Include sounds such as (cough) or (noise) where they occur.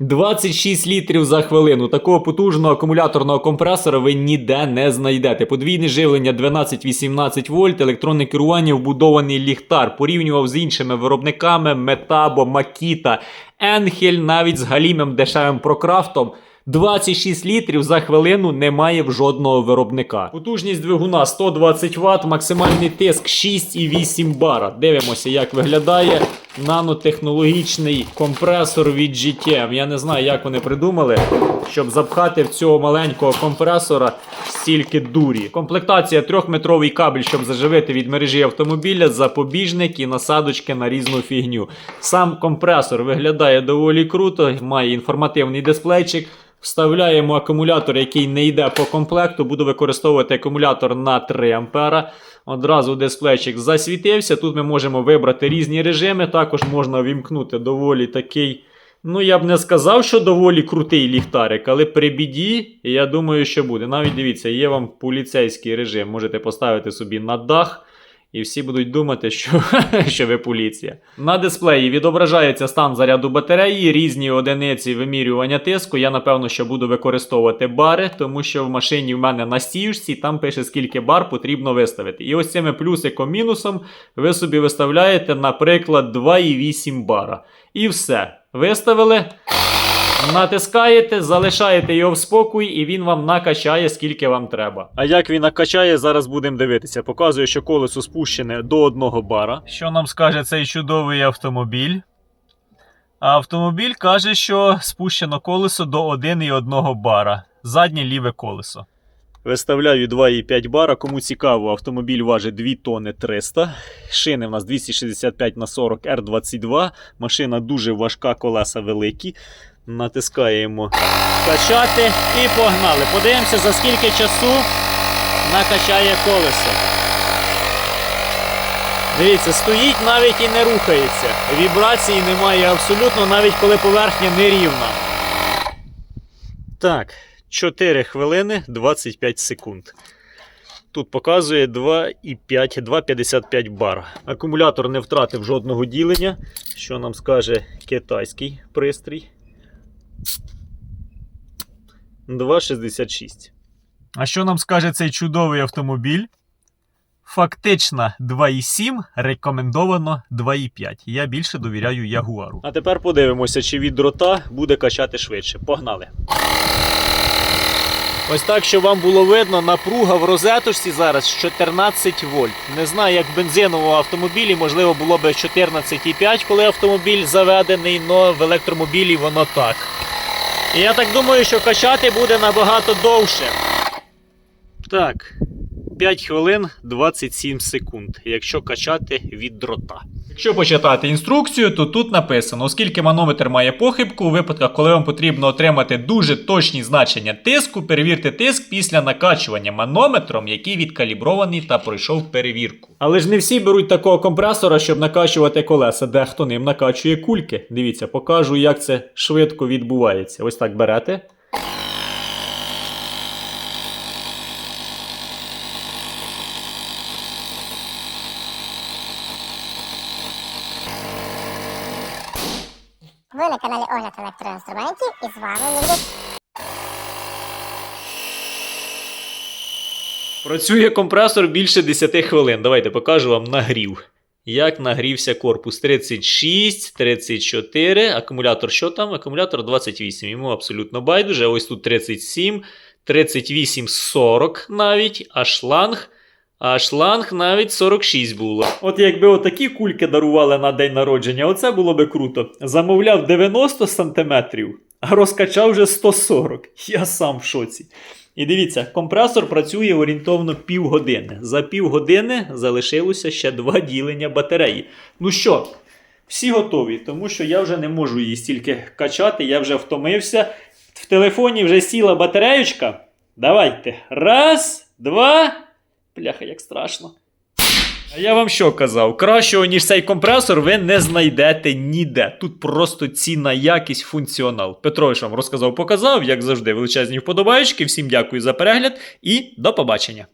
26 літрів за хвилину. Такого потужного акумуляторного компресора ви ніде не знайдете. Подвійне живлення 12-18 вольт, електронне керування, вбудований ліхтар. Порівнював з іншими виробниками Metabo, Makita, Enhel, навіть з галімим дешевим прокрафтом. 26 літрів за хвилину немає в жодного виробника. Потужність двигуна 120 Вт, максимальний тиск 6,8 бара. Дивимося, як виглядає нанотехнологічний компресор від GTM. Я не знаю, як вони придумали, щоб запхати в цього маленького компресора стільки дурі. Комплектація трьохметровий кабель, щоб заживити від мережі автомобіля, запобіжник і насадочки на різну фігню. Сам компресор виглядає доволі круто, має інформативний дисплейчик. Вставляємо акумулятор, який не йде по комплекту. Буду використовувати акумулятор на 3 ампера. Одразу дисплейчик засвітився. Тут ми можемо вибрати різні режими. Також можна вімкнути доволі такий. Ну, я б не сказав, що доволі крутий ліхтарик, але при біді, я думаю, що буде. Навіть дивіться, є вам поліцейський режим. Можете поставити собі на дах. І всі будуть думати, що, (laughs) що ви поліція. На дисплеї відображається стан заряду батареї, різні одиниці вимірювання тиску. Я напевно що буду використовувати бари, тому що в машині в мене на стіюшці там пише, скільки бар потрібно виставити. І ось цими плюсиком-мінусом ви собі виставляєте, наприклад, 2,8 бара. І все. Виставили. Натискаєте, залишаєте його в спокій, і він вам накачає, скільки вам треба. А як він накачає, зараз будемо дивитися. Показує, що колесо спущене до одного бара. Що нам скаже цей чудовий автомобіль? А автомобіль каже, що спущено колесо до 1,1 бара. Заднє ліве колесо. Виставляю 2,5 бара. Кому цікаво, автомобіль важить 2 тонни 300. Шини в нас 265 на 40 R22. Машина дуже важка, колеса великі. Натискаємо качати і погнали. Подивимося, за скільки часу накачає колесо. Дивіться, стоїть навіть і не рухається. Вібрації немає абсолютно, навіть коли поверхня нерівна. Так, 4 хвилини 25 секунд. Тут показує 2,5, 2,55 бар. Акумулятор не втратив жодного ділення, що нам скаже китайський пристрій. 2,66. А що нам скаже цей чудовий автомобіль? Фактично 2,7, рекомендовано 2,5. Я більше довіряю Ягуару. А тепер подивимося, чи від дрота буде качати швидше. Погнали. Ось так, щоб вам було видно, напруга в розеточці зараз 14 вольт. Не знаю, як в бензиновому автомобілі, можливо, було б 14,5, коли автомобіль заведений, але в електромобілі воно так. Я так думаю, що качати буде набагато довше. Так, 5 хвилин 27 секунд, якщо качати від дрота. Якщо почитати інструкцію, то тут написано, оскільки манометр має похибку, у випадках, коли вам потрібно отримати дуже точні значення тиску, перевірте тиск після накачування манометром, який відкалібрований та пройшов перевірку. Але ж не всі беруть такого компресора, щоб накачувати колеса, дехто ним накачує кульки. Дивіться, покажу, як це швидко відбувається. Ось так берете. На каналі Огляд електроінструментів і з вами Мігдик. Працює компресор більше 10 хвилин. Давайте покажу вам нагрів. Як нагрівся корпус 36, 34, акумулятор що там? Акумулятор 28. Йому абсолютно байдуже. Ось тут 37, 38, 40 навіть, а шланг. А шланг навіть 46 було. От якби отакі кульки дарували на день народження, оце було би круто. Замовляв 90 сантиметрів, а розкачав вже 140. Я сам в шоці. І дивіться, компресор працює орієнтовно півгодини. За півгодини залишилося ще два ділення батареї. Ну що, всі готові, тому що я вже не можу її стільки качати, я вже втомився. В телефоні вже сіла батареючка. Давайте. Раз, два. Бляха, як страшно. А я вам що казав? Кращого, ніж цей компресор, ви не знайдете ніде. Тут просто ціна, якість, функціонал. Петрович вам розказав, показав, як завжди, величезні вподобаючки. Всім дякую за перегляд і до побачення.